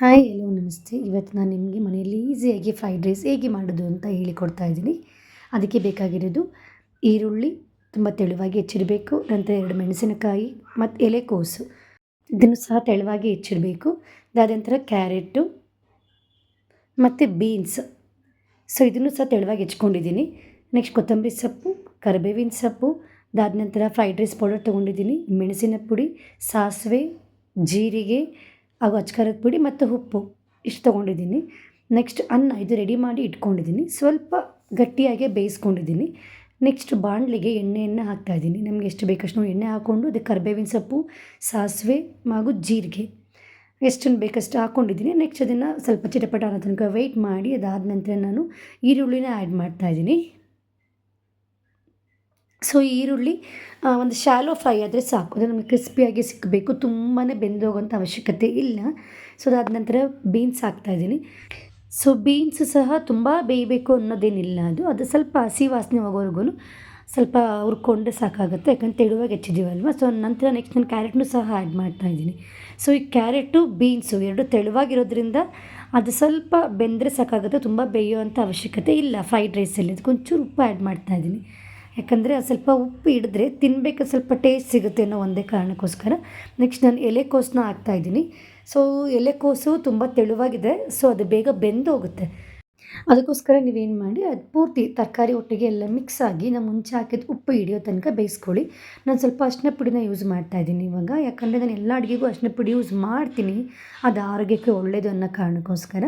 Hi ಎಲ್ಲೋ ನಮಸ್ತೆ. ಇವತ್ತು ನಾನು ನಿಮಗೆ ಮನೆಯಲ್ಲಿ ಈಸಿಯಾಗಿ ಫ್ರೈಡ್ ರೈಸ್ ಹೇಗೆ ಮಾಡೋದು ಅಂತ ಹೇಳಿಕೊಡ್ತಾ ಇದ್ದೀನಿ. ಅದಕ್ಕೆ ಬೇಕಾಗಿರೋದು ಈರುಳ್ಳಿ, ತುಂಬ ತೆಳುವಾಗಿ ಹೆಚ್ಚಿಡಬೇಕು, ನಂತರ ಎರಡು ಮೆಣಸಿನಕಾಯಿ ಮತ್ತು ಎಲೆಕೋಸು ಇದನ್ನು ಸಹ ತೆಳುವಾಗಿ ಹೆಚ್ಚಿಡಬೇಕು. ಅದಾದ ನಂತರ ಕ್ಯಾರೆಟು ಮತ್ತು ಬೀನ್ಸ್. ಸೊ ಇದನ್ನು ಸಹ ತೆಳುವಾಗಿ ಹೆಚ್ಕೊಂಡಿದ್ದೀನಿ ನೆಕ್ಸ್ಟ್ ಕೊತ್ತಂಬರಿ ಸೊಪ್ಪು, ಕರಿಬೇವಿನ ಸೊಪ್ಪು, ಅದಾದ ನಂತರ ಫ್ರೈಡ್ ರೈಸ್ ಪೌಡರ್ ತೊಗೊಂಡಿದ್ದೀನಿ, ಮೆಣಸಿನ ಪುಡಿ, ಸಾಸಿವೆ, ಜೀರಿಗೆ ಹಾಗೂ ಅಚ್ಕಾರದ ಪುಡಿ ಮತ್ತು ಉಪ್ಪು ಇಷ್ಟು ತೊಗೊಂಡಿದ್ದೀನಿ. ನೆಕ್ಸ್ಟ್ ಅನ್ನ ಇದು ರೆಡಿ ಮಾಡಿ ಇಟ್ಕೊಂಡಿದ್ದೀನಿ. ಸ್ವಲ್ಪ ಗಟ್ಟಿಯಾಗೆ ಬೇಯಿಸ್ಕೊಂಡಿದ್ದೀನಿ. ನೆಕ್ಸ್ಟ್ ಬಾಣಲಿಗೆ ಎಣ್ಣೆಯನ್ನು ಹಾಕ್ತಾಯಿದ್ದೀನಿ ನಮಗೆ ಎಷ್ಟು ಬೇಕಷ್ಟು ಎಣ್ಣೆ ಹಾಕ್ಕೊಂಡು ಅದಕ್ಕೆ ಕರ್ಬೇವಿನ ಸೊಪ್ಪು, ಸಾಸಿವೆ ಹಾಗೂ ಜೀರಿಗೆ ಎಷ್ಟನ್ನು ಬೇಕಷ್ಟು ಹಾಕ್ಕೊಂಡಿದ್ದೀನಿ ನೆಕ್ಸ್ಟ್ ಅದನ್ನು ಸ್ವಲ್ಪ ಚಿಟಪಟ ಅನ್ನೋ ತನಕ ವೆಯ್ಟ್ ಮಾಡಿ ಅದಾದ ನಂತರ ನಾನು ಈರುಳ್ಳಿನ ಆ್ಯಡ್ ಮಾಡ್ತಾಯಿದ್ದೀನಿ ಸೊ ಈರುಳ್ಳಿ ಒಂದು ಶಾಲೋ ಫ್ರೈ ಆದರೆ ಸಾಕು. ಅದು ನಮಗೆ ಕ್ರಿಸ್ಪಿಯಾಗಿ ಸಿಕ್ಕಬೇಕು ತುಂಬಾ ಬೆಂದೋಗೋಂಥ ಅವಶ್ಯಕತೆ ಇಲ್ಲ. ಸೊ ಅದಾದ ನಂತರ ಬೀನ್ಸ್ ಹಾಕ್ತಾಯಿದ್ದೀನಿ ಸೊ ಬೀನ್ಸ್ ಸಹ ತುಂಬ ಬೇಯಬೇಕು ಅನ್ನೋದೇನಿಲ್ಲ ಅದು. ಅದು ಸ್ವಲ್ಪ ಹಸಿ ವಾಸನೆ ಹೋಗೋವರೆಗೂ ಸ್ವಲ್ಪ ಹುರ್ಕೊಂಡ್ರೆ ಸಾಕಾಗುತ್ತೆ. ಯಾಕಂದ್ರೆ ತೆಳುವಾಗಿ ಹೆಚ್ಚಿದ್ದೀವಲ್ವ ಸೊ ನಂತರ ನೆಕ್ಸ್ಟ್ ನಾನು ಕ್ಯಾರೆಟ್ನು ಸಹ ಆ್ಯಡ್ ಮಾಡ್ತಾಯಿದ್ದೀನಿ ಸೊ ಈ ಕ್ಯಾರೆಟು ಬೀನ್ಸು ಎರಡು ತೆಳುವಾಗಿರೋದ್ರಿಂದ ಅದು ಸ್ವಲ್ಪ ಬೆಂದರೆ ಸಾಕಾಗುತ್ತೆ. ತುಂಬ ಬೇಯುವಂಥ ಅವಶ್ಯಕತೆ ಇಲ್ಲ ಫ್ರೈಡ್ ರೈಸಲ್ಲಿ ಅದಕ್ಕೊಂಚೂರು ಉಪ್ಪು ಆ್ಯಡ್ ಮಾಡ್ತಾಯಿದ್ದೀನಿ ಯಾಕಂದರೆ ಸ್ವಲ್ಪ ಉಪ್ಪು ಹಿಡಿದ್ರೆ ತಿನ್ನಬೇಕು ಸ್ವಲ್ಪ ಟೇಸ್ಟ್ ಸಿಗುತ್ತೆ ಅನ್ನೋ ಒಂದೇ ಕಾರಣಕ್ಕೋಸ್ಕರ. ನೆಕ್ಸ್ಟ್ ನಾನು ಎಲೆಕೋಸನ್ನ ಹಾಕ್ತಾಯಿದ್ದೀನಿ ಸೊ ಎಲೆಕೋಸು ತುಂಬ ತೆಳುವಾಗಿದೆ. ಸೊ ಅದು ಬೇಗ ಬೆಂದೋಗುತ್ತೆ. ಅದಕ್ಕೋಸ್ಕರ ನೀವೇನು ಮಾಡಿ ಅದು ಪೂರ್ತಿ ತರಕಾರಿ ಒಟ್ಟಿಗೆ ಎಲ್ಲ ಮಿಕ್ಸ್ ಆಗಿ ನಾನು ಮುಂಚೆ ಹಾಕಿದ ಉಪ್ಪು ಹಿಡಿಯೋ ತನಕ ಬೇಯಿಸ್ಕೊಳ್ಳಿ. ನಾನು ಸ್ವಲ್ಪ ಅರಿಶಿನ ಪುಡಿನ ಯೂಸ್ ಮಾಡ್ತಾ ಇದ್ದೀನಿ ಇವಾಗ. ಯಾಕಂದರೆ ನಾನು ಎಲ್ಲ ಅಡುಗೆಗೂ ಅರಿಶಿನ ಪುಡಿ ಯೂಸ್ ಮಾಡ್ತೀನಿ. ಅದು ಆರೋಗ್ಯಕ್ಕೆ ಒಳ್ಳೆಯದು ಅನ್ನೋ ಕಾರಣಕ್ಕೋಸ್ಕರ.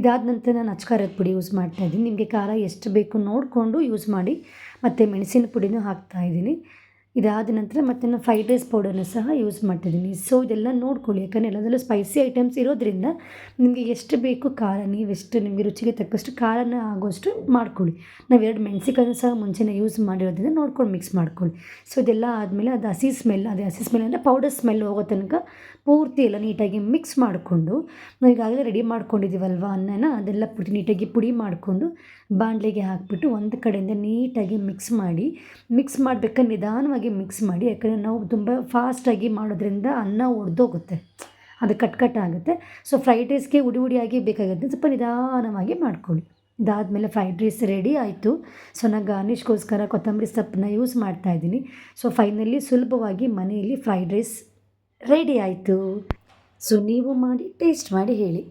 ಇದಾದ ನಂತರ ನಾನು ಅಚ್ಕಾರದ ಪುಡಿ ಯೂಸ್ ಮಾಡ್ತಾ ಇದ್ದೀನಿ. ನಿಮಗೆ ಖಾರ ಎಷ್ಟು ಬೇಕು ನೋಡಿಕೊಂಡು ಯೂಸ್ ಮಾಡಿ. ಮತ್ತು ಮೆಣಸಿನ ಪುಡಿನೂ ಹಾಕ್ತಾಯಿದ್ದೀನಿ ಇದಾದ ನಂತರ ಮತ್ತೆ ನಾನು ಫ್ರೈಡ್ ರೈಸ್ ಪೌಡರ್ನ ಸಹ ಯೂಸ್ ಮಾಡ್ತಿದ್ದೀನಿ. ಸೊ ಇದೆಲ್ಲ ನೋಡ್ಕೊಳ್ಳಿ. ಯಾಕಂದರೆ ಎಲ್ಲದರಲ್ಲೂ ಸ್ಪೈಸಿ ಐಟಮ್ಸ್ ಇರೋದ್ರಿಂದ ನಿಮಗೆ ಎಷ್ಟು ಬೇಕು ಖಾರ ಎಷ್ಟು ನಿಮಗೆ ರುಚಿಗೆ ತಕ್ಕಷ್ಟು ಖಾರನ ಆಗೋಷ್ಟು ಮಾಡ್ಕೊಳ್ಳಿ. ನಾವು ಎರಡು ಮೆಣಸಿಕಾಯನ್ನು ಸಹ ಮುಂಚೆನೇ ಯೂಸ್ ಮಾಡಿರೋದ್ರಿಂದ ನೋಡ್ಕೊಂಡು ಮಿಕ್ಸ್ ಮಾಡ್ಕೊಳ್ಳಿ. ಸೊ ಇದೆಲ್ಲ ಆದಮೇಲೆ ಅದು ಹಸಿ ಸ್ಮೆಲ್ ಅದೇ ಹಸಿ ಸ್ಮೆಲ್ ಅಂದರೆ ಪೌಡರ್ ಸ್ಮೆಲ್ ಹೋಗೋ ತನಕ ಪೂರ್ತಿ ಎಲ್ಲ ನೀಟಾಗಿ ಮಿಕ್ಸ್ ಮಾಡಿಕೊಂಡು, ನಾವು ಈಗಾಗಲೇ ರೆಡಿ ಮಾಡ್ಕೊಂಡಿದ್ದೀವಲ್ವ ಅನ್ನನ ಅದೆಲ್ಲ ಪುಡಿ ನೀಟಾಗಿ ಪುಡಿ ಮಾಡಿಕೊಂಡು ಬಾಣಲೆಗೆ ಹಾಕಿಬಿಟ್ಟು ಒಂದು ಕಡೆಯಿಂದ ನೀಟಾಗಿ ಮಿಕ್ಸ್ ಮಾಡಿ ಮಿಕ್ಸ್ ಮಾಡಬೇಕಾದ್ರೆ ನಿಧಾನವಾಗಿ ಮಿಕ್ಸ್ ಮಾಡಿ, ಯಾಕಂದರೆ ನಾವು ತುಂಬ ಫಾಸ್ಟಾಗಿ ಮಾಡೋದ್ರಿಂದ ಅನ್ನ ಒಡೆದೋಗುತ್ತೆ. ಅದು ಕಟ್ ಕಟ್ ಆಗುತ್ತೆ. ಸೊ ಫ್ರೈಡ್ ರೈಸ್ಗೆ ಉಡಿ ಉಡಿಯಾಗಿ ಬೇಕಾಗುತ್ತೆ ಸ್ವಲ್ಪ ನಿಧಾನವಾಗಿ ಮಾಡ್ಕೊಳ್ಳಿ. ಇದಾದಮೇಲೆ ಫ್ರೈಡ್ ರೈಸ್ ರೆಡಿ ಆಯಿತು. ಸೊ ನಾನು ಗಾರ್ನಿಷ್ಗೋಸ್ಕರ ಕೊತ್ತಂಬರಿ ಸೊಪ್ಪನ್ನ ಯೂಸ್ ಮಾಡ್ತಾಯಿದ್ದೀನಿ ಸೊ ಫೈನಲಿ ಸುಲಭವಾಗಿ ಮನೆಯಲ್ಲಿ ಫ್ರೈಡ್ ರೈಸ್ ರೆಡಿ ಆಯಿತು. ಸೊ ನೀವು ಮಾಡಿ ಟೇಸ್ಟ್ ಮಾಡಿ ಹೇಳಿ.